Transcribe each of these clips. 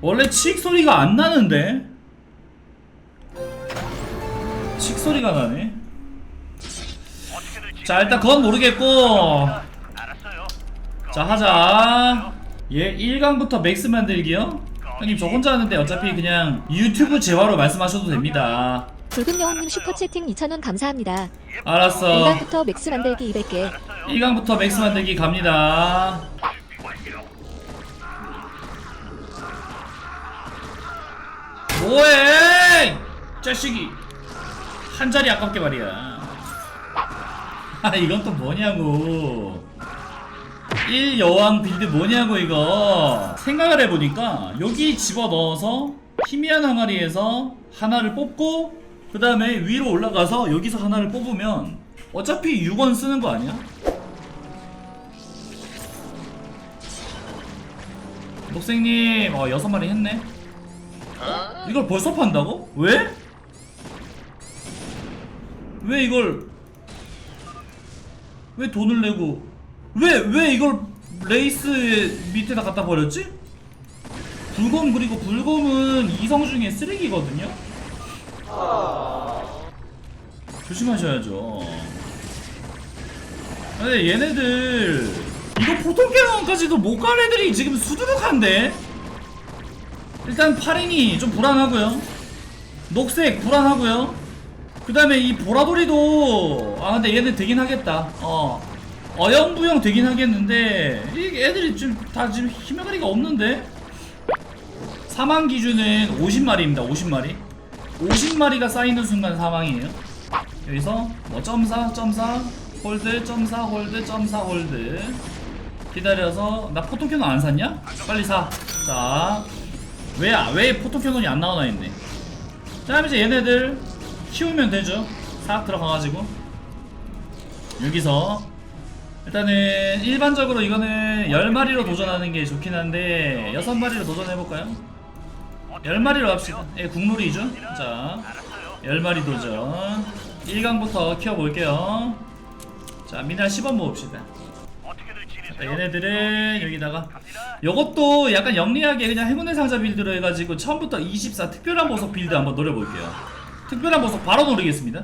원래 칙 소리가 안 나는데 칙 소리가 나네 자 일단 그건 모르겠고. 자 하자 얘 1강부터 맥스 만들기요? 형님 저 혼자 하는데 어차피 그냥 유튜브 재화로 말씀하셔도 됩니다 붉은 여우님 슈퍼채팅 2,000원 감사합니다. 알았어 1단부터 맥스 만들기 200개. 1강부터 맥스 만들기 갑니다 뭐해? 자식이. 한 자리 아깝게 말이야. 아 이건 또 뭐냐고. 1 여왕 빌드 뭐냐고 이거. 생각을 해보니까 여기 집어넣어서 희미한 항아리에서 하나를 뽑고 그 다음에 위로 올라가서 여기서 하나를 뽑으면 어차피 6원 쓰는 거 아니야? 녹색님 어 여섯 마리 했네. 어? 이걸 벌써 판다고? 왜? 왜 이걸 왜 돈을 내고 왜 왜 이걸 레이스 밑에다 갖다 버렸지? 불검 그리고 불검은 이성 중에 쓰레기거든요. 조심하셔야죠. 근데 얘네들 이거 보통 캐논까지도 못간 애들이 지금 수두룩한데 일단 파랭이 좀 불안하고요. 녹색 불안하고요. 그 다음에 이 보라돌이도 아 근데 얘는 되긴 하겠다. 어 어영부영 되긴 하겠는데 이 애들이 지금 다 지금 힘의가리가 없는데 사망 기준은 50마리입니다. 50마리. 50마리가 쌓이는 순간 사망이에요. 여기서 뭐 점사 점사 홀드 점사 홀드 점사 홀드 기다려서 나 포토캐논 안 샀냐? 빨리 사. 자. 왜, 왜 포토캐논이 안 나오나 했네. 자, 이제 얘네들 키우면 되죠. 싹 들어가가지고. 여기서. 일단은 일반적으로 이거는 10마리로 도전하는 게 좋긴 한데 6마리로 도전해볼까요? 10마리로 합시다. 예, 국룰이죠. 자, 10마리 도전. 1강부터 키워볼게요. 자, 미날 10원 모읍시다. 지내세요? 얘네들은 여기다가 요것도 약간 영리하게 그냥 행운의 상자 빌드로 해가지고 처음부터 24 특별한 보석 빌드 한번 노려볼게요. 특별한 보석 바로 노리겠습니다.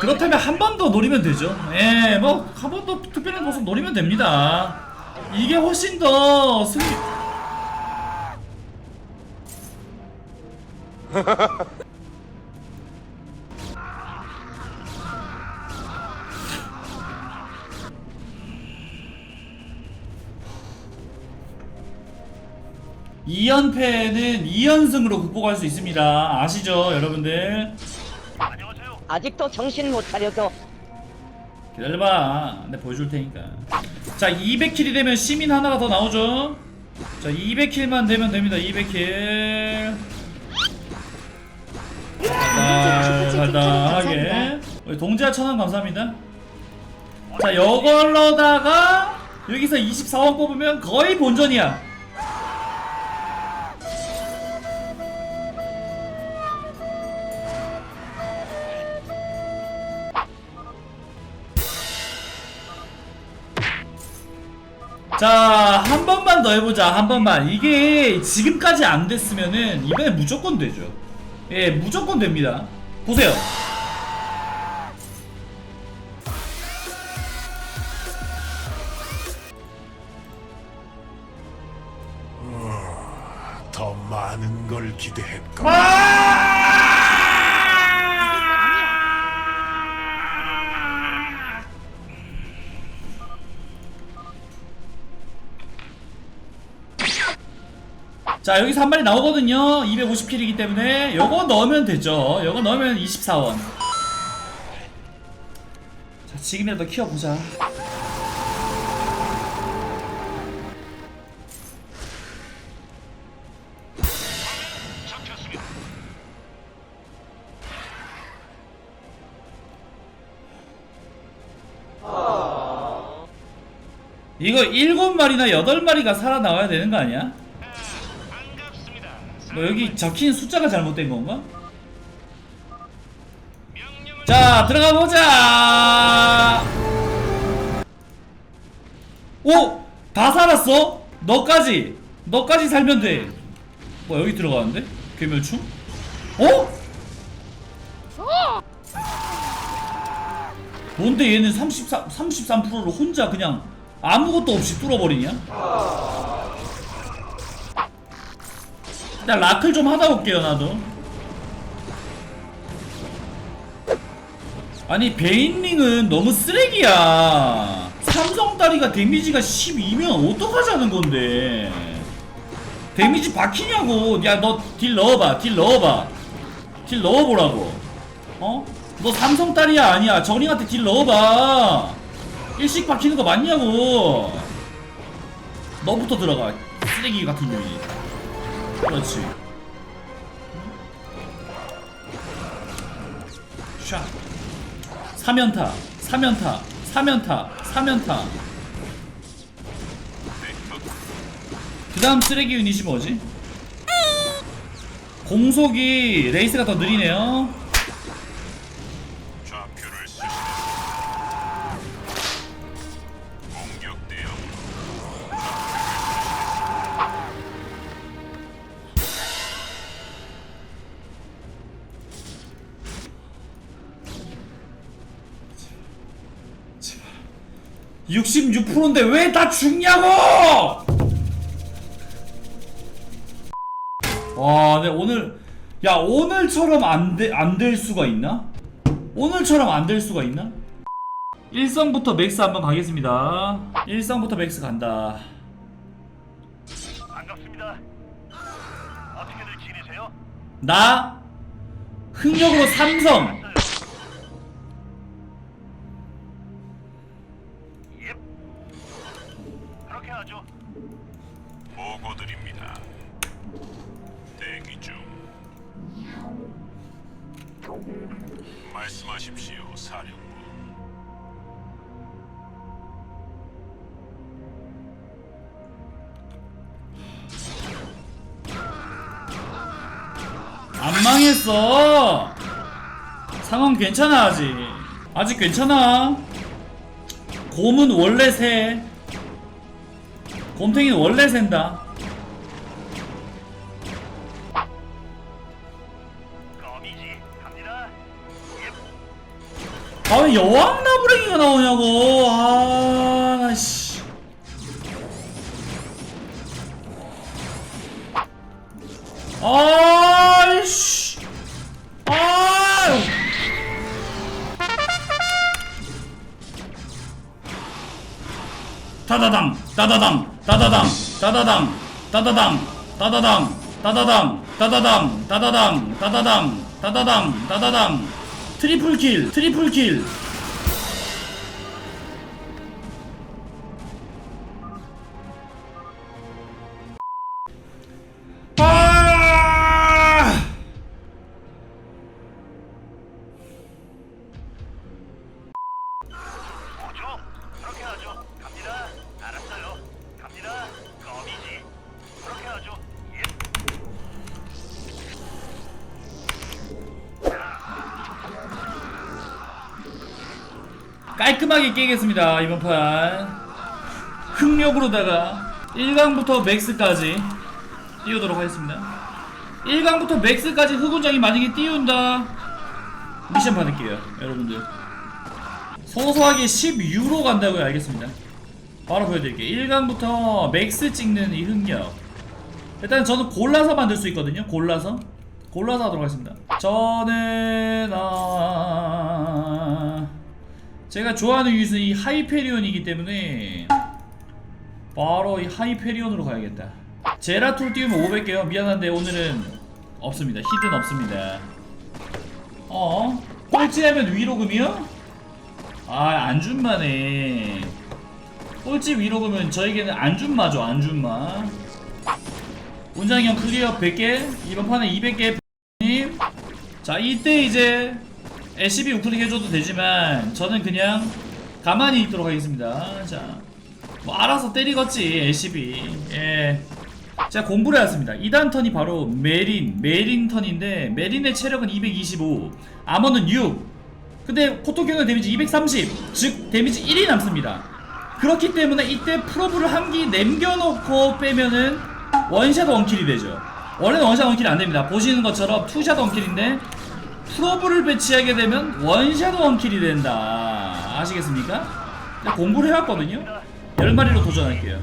그렇다면 한 번 더 노리면 되죠. 예, 뭐 한 번 더 특별한 보석 노리면 됩니다. 이게 훨씬 더 승리 연패는 2연승으로 극복할 수 있습니다. 아시죠, 여러분들? 아직도 정신 못 차려서 기다려봐. 내가 보여줄 테니까. 자, 200킬이 되면 시민 하나가 더 나오죠? 자, 200킬만 되면 됩니다. 200킬. 간단, 간단하게. 우리 동지아 천원 감사합니다. 자, 요걸로다가 여기서 24원 뽑으면 거의 본전이야. 자, 한 번만 더 해보자. 한 번만. 이게 지금까지 안 됐으면은 이번에 무조건 되죠. 예, 무조건 됩니다. 보세요. 더 많은 걸 기대했건 자, 여기서 한 마리 나오거든요. 250킬이기 때문에 요거 넣으면 되죠. 요거 넣으면 24원. 자, 지금이라도 키워보자. 이거 7마리나 8마리가 살아나와야 되는 거 아니야? 뭐 여기 적힌 숫자가 잘못된 건가? 자 들어가 보자. 오 어? 다 살았어? 너까지 너까지 살면 돼 뭐 여기 들어가는데? 괴멸충? 어? 뭔데 얘는 33, 33%로 혼자 그냥 아무것도 없이 뚫어버리냐? 일단 라클 좀 하다 올게요 나도. 아니 베인링은 너무 쓰레기야. 삼성 다리가 데미지가 12면 어떡하자는 건데. 데미지 박히냐고. 야 너 딜 넣어봐 딜 넣어봐. 딜 넣어보라고. 어? 너 삼성다리야 아니야. 정링한테 딜 넣어봐. 일식 박히는 거 맞냐고. 너부터 들어가 쓰레기 같은 놈이 그렇지. 샷. 3연타 3연타 3연타 3연타. 그 다음 쓰레기 유닛이 뭐지? 공속이 레이스가 더 느리네요 66%인데 왜 다 죽냐고! 와, 네 오늘 야 오늘처럼 안돼안 될 수가 있나? 오늘처럼 안 될 수가 있나? 일성부터 맥스 한번 가겠습니다. 일성부터 맥스 간다. 반갑습니다. 어떻게들 지내세요? 나 흥력으로 삼성. 말씀하십시오, 사령부. 안 망했어. 상황 괜찮아 아직. 아직 괜찮아. 곰은 원래 새. 곰탱이는 원래 샌다. 아왜 여왕 나부랭이가 나오냐고. 아, 나 씨. 아이씨. 아유. 다다당, 다다당, 다다당, 다다당, 다다당, 다다당, 다다당, 다다당, 다다당, 다다당, 다다당, 다다당. 트리플 킬, 트리플 킬. 깔끔하게 깨겠습니다 이번 판. 흥력으로다가 1강부터 맥스까지 띄우도록 하겠습니다. 1강부터 맥스까지 흑운장이 만약에 띄운다. 미션 받을게요 여러분들. 소소하게 10유로 간다고요 알겠습니다. 바로 보여드릴게요. 1강부터 맥스 찍는 이 흥력. 일단 저는 골라서 만들 수 있거든요 골라서. 골라서 하도록 하겠습니다. 저는 아... 제가 좋아하는 유닛은 이 하이페리온이기 때문에 바로 이 하이페리온으로 가야겠다. 제라툴 띄우면 500개요. 미안한데 오늘은 없습니다. 히든 없습니다. 어? 꼴찌하면 위로금이요? 아 안준마네. 꼴찌 위로금은 저에게는 안준마죠 안준마. 운장형 클리어 100개 이번 판에 200개. 님. 자 이때 이제 SCB 우클릭 해줘도 되지만 저는 그냥 가만히 있도록 하겠습니다. 자 뭐 알아서 때리겠지 SCB 예. 제가 공부를 해왔습니다. 2단 턴이 바로 메린 메린 턴인데 메린의 체력은 225 아머는 6 근데 포토경의 데미지 230 즉 데미지 1이 남습니다. 그렇기 때문에 이때 프로브를 한 기 남겨놓고 빼면은 원샷 원킬이 되죠. 원래는 원샷 원킬이 안됩니다. 보시는 것처럼 투샷 원킬인데 프로브를 배치하게 되면 원샷 원킬이 된다 아시겠습니까? 공부를 해왔거든요 10마리로 도전할게요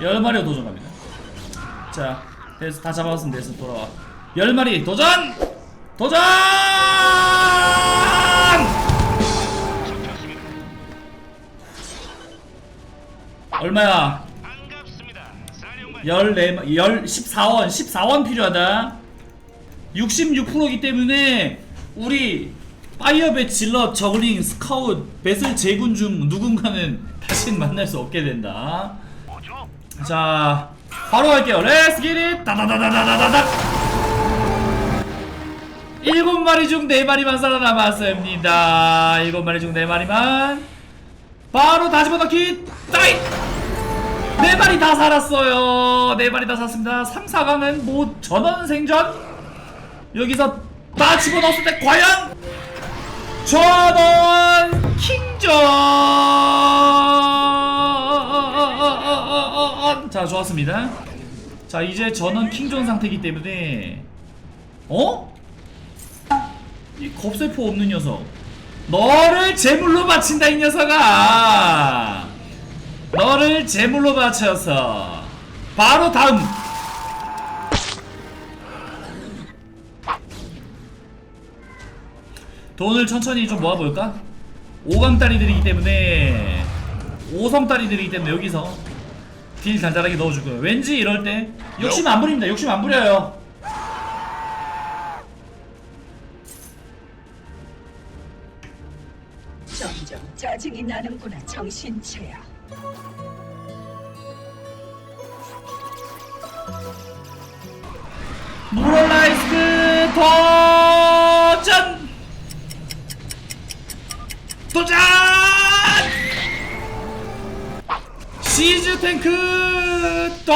10마리로 도전합니다 자 됐어 다 잡았으면 됐어 돌아와 10마리 도전! 도전! 얼마야? 반갑습니다. 사령관 14, 10, 14원, 14원 필요하다. 66%이기 때문에 우리 파이어벳 질럿 저글링 스카웃 배슬 제군 중 누군가는 다시는 만날 수 없게 된다. 자, 바로 갈게요. 렛츠 기릿! 다다다다다다닥! 일곱 마리 중 네 마리만 살아남았습니다. 일곱 마리 중 네 마리만. 바로 다시 번호키 따이! 네 마리 다 살았어요. 네 마리 다 살았습니다. 3, 4강은 뭐 전원 생존? 여기서 다 집어넣었을 때 과연 전원 킹존! 자, 좋았습니다. 자, 이제 전원 킹존 상태이기 때문에 어? 이 겁세포 없는 녀석. 너를 제물로 바친다 이 녀석아. 너를 제물로 바쳐서 바로 다음. 돈을 천천히 좀 모아볼까? 5강 딸이들이기 때문에 5성 딸이들이기 때문에 여기서 딜 달달하게 넣어주고요. 왠지 이럴 때 욕심 안 부립니다. 욕심 안 부려요. 점점 짜증이 나는구나 정신체야. 무럴라이스크 시즈 탱크 도전!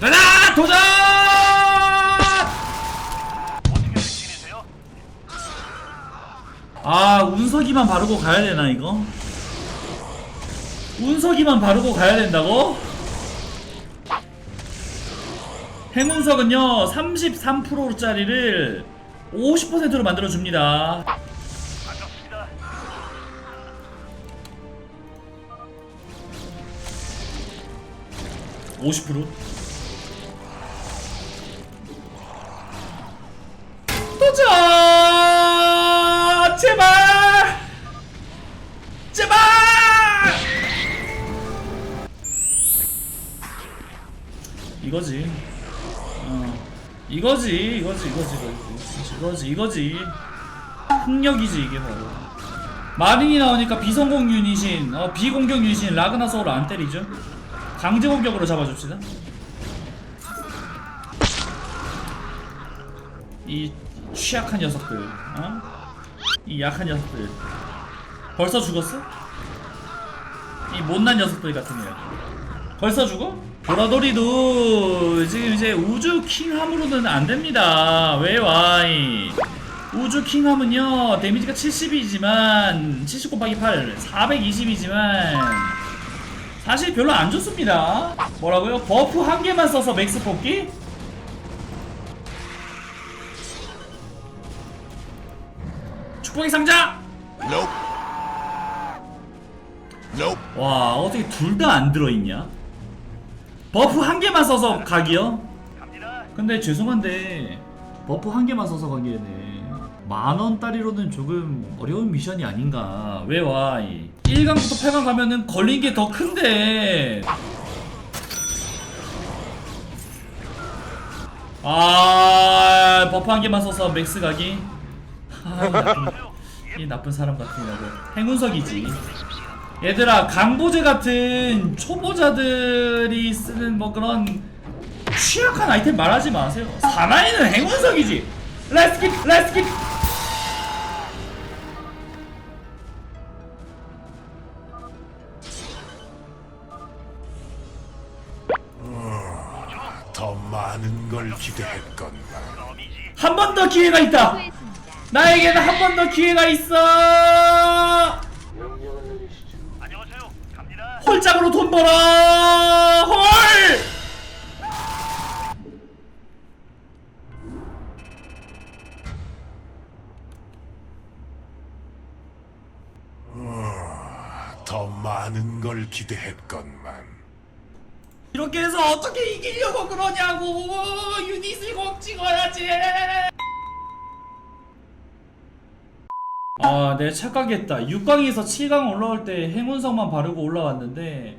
가자! 도전! 아 운석이만 바르고 가야 되나 이거? 운석이만 바르고 가야 된다고? 행운석은요 33%짜리를 50%로 만들어줍니다. 반갑습니다. (50% 도전! 제발! 제발! 이거지. 어 이거지 이거지 이거지 이거지 이거지 이거지 폭력이지 이게 바로 마린이 나오니까 비성공 유닛인 어, 비공격 유닛인 라그나 소울 안 때리죠 강제 공격으로 잡아줍시다 이 취약한 녀석들 어? 이 약한 녀석들 벌써 죽었어? 이 못난 녀석들 같은 애 벌써 죽어? 보라돌이도 지금 이제 우주 킹함으로는 안 됩니다. 왜 와이? 우주 킹함은요 데미지가 70이지만 70 곱하기 8 420이지만 사실 별로 안 좋습니다. 뭐라고요? 버프 한 개만 써서 맥스 뽑기? 축복의 상자! Nope. Nope. 와 어떻게 둘 다 안 들어있냐? 버프 한 개만 써서 각이요? 갑니다. 근데 죄송한데 버프 한 개만 써서 가기에는 만원짜리로는 조금 어려운 미션이 아닌가 왜 와? 1강부터 8강 가면은 걸린 게 더 큰데 아 버프 한 개만 써서 맥스 가기 아, 이 나쁜, 이 나쁜 사람 같으냐고 행운석이지 얘들아 강보제 같은 초보자들이 쓰는 뭐 그런 취약한 아이템 말하지 마세요 사나이는 행운석이지 렛츠 킵 렛츠 킵더 많. 많은 걸 기대했건만 껌이지. 한번 더 기회가 있다. 나에게는 한 번 더 기회가 있어. 홀짝으로 돈 벌어. 홀. 더 많은 걸 기대했건만 이렇게 해서 어떻게 이기려고 그러냐고. 유닛을 꼭 찍어야지. 아, 내 착각했다. 6강에서 7강 올라올 때 행운성만 바르고 올라왔는데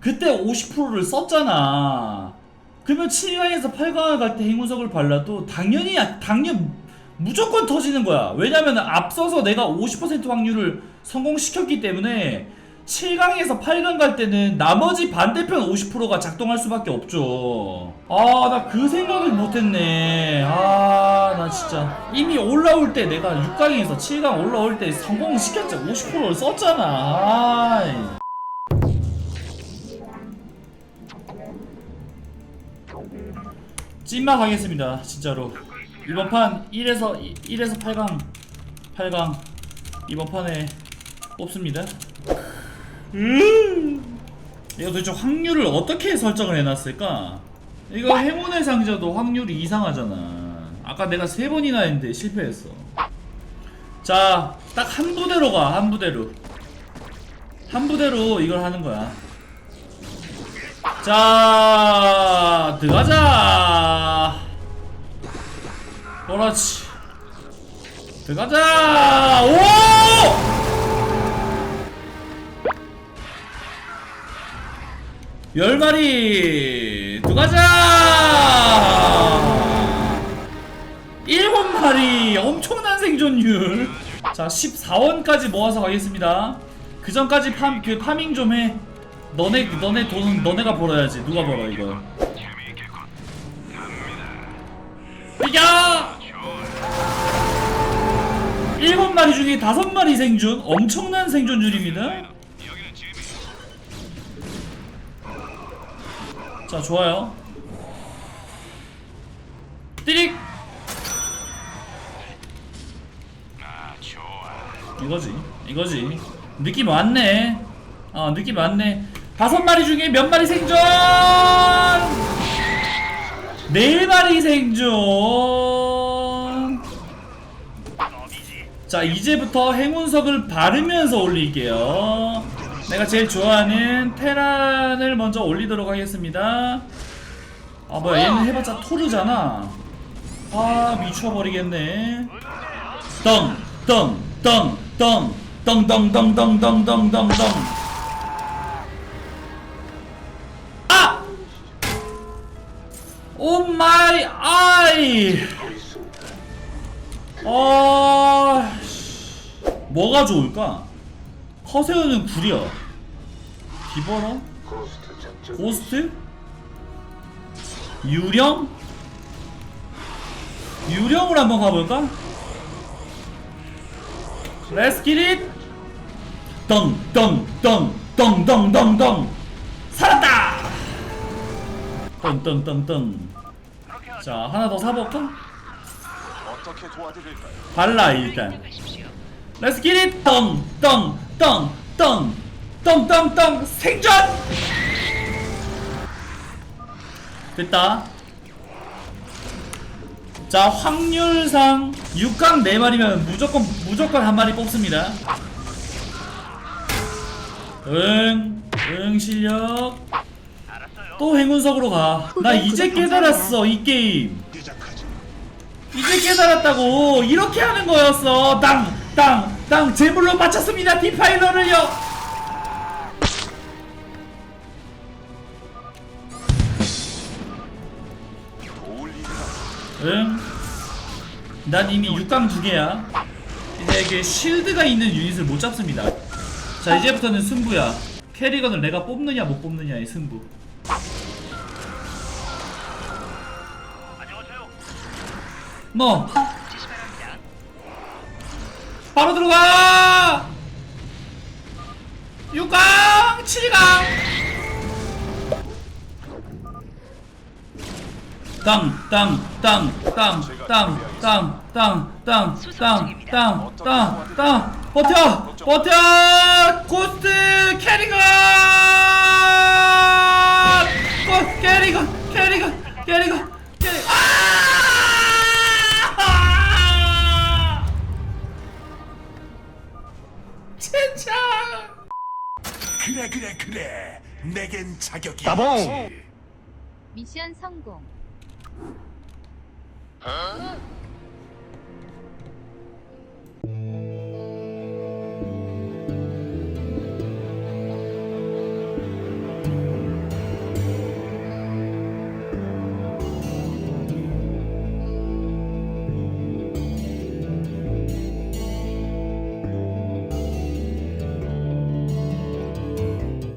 그때 50%를 썼잖아. 그러면 7강에서 8강을 갈 때 행운석을 발라도 당연히 당연 무조건 터지는 거야. 왜냐면 앞서서 내가 50% 확률을 성공시켰기 때문에 7강에서 8강 갈 때는 나머지 반대편 50%가 작동할 수밖에 없죠. 아, 나 그 생각을 못했네. 아, 나 진짜. 이미 올라올 때 내가 6강에서 7강 올라올 때 성공시켰지. 50%를 썼잖아. 아. 찐막 하겠습니다. 진짜로. 이번 판 1에서 1에서 8강 8강 이번 판에 뽑습니다. 음. 이거 도대체 확률을 어떻게 설정을 해놨을까? 이거 행운의 상자도 확률이 이상하잖아. 아까 내가 세 번이나 했는데 실패했어. 자, 딱 한 부대로 가, 한 부대로. 한 부대로 이걸 하는 거야. 자, 들어가자. 그렇지. 들어가자. 오! 열 마리 들어가자. 일곱 마리 엄청난 생존율. 자, 14원까지 모아서 가겠습니다. 그 전까지 팜, 그 파밍 좀 해. 너네, 너네 돈, 너네가 벌어야지. 누가 벌어, 이거. 이겨! 일곱 마리 중에 다섯 마리 생존. 엄청난 생존율입니다. 자, 좋아요. 띠릭! 이거지. 이거지. 느낌 왔네. 어, 느낌 왔네. 다섯 마리 중에 몇 마리 생존! 네 마리 생존! 자, 이제부터 행운석을 바르면서 올릴게요. 내가 제일 좋아하는 테란을 먼저 올리도록 하겠습니다. 아, 뭐야, 얘는 해봤자 토르잖아. 아, 미쳐버리겠네. 덩. 아! 오 마이 아이! 아, 씨. 뭐가 좋을까? 커세어는 구려. 기버러? 고스트? 유령? 유령을 한번 가볼까? Let's get it! 덩, 덩, 덩, 덩, 덩, 덩, 덩! 살았다! 덩, 덩, 덩, 덩. 그렇게 하죠. 자, 하나 더 사볼까? 발라 일단 Let's get it 덩덩 덩덩덩덩덩덩 생존! 됐다. 자 확률상 6강 4마리면 무조건 무조건 한 마리 뽑습니다. 응, 응 실력. 또 행운석으로 가 나 이제 깨달았어 이 게임. 이제 깨달았다고 이렇게 하는 거였어. 땅 땅 땅 제물로 바쳤습니다. 디파일러를요. 응? 난 이미 6강 두 개야. 이제 이게 쉴드가 있는 유닛을 못 잡습니다. 자 이제부터는 승부야. 캐리건을 내가 뽑느냐 못 뽑느냐의 승부. 너 바로 들어가 6강 7강 땅, 땅, 땅, 땅, 땅, 땅, 땅, 땅, 땅, 땅, 땅, 땅, 버텨, 버텨, 고스트 캐리건, 고 캐리건, 캐리건, 캐리건, 캐리, 아! 그래. 내겐 자격이 따봉! 있지. 미션 성공.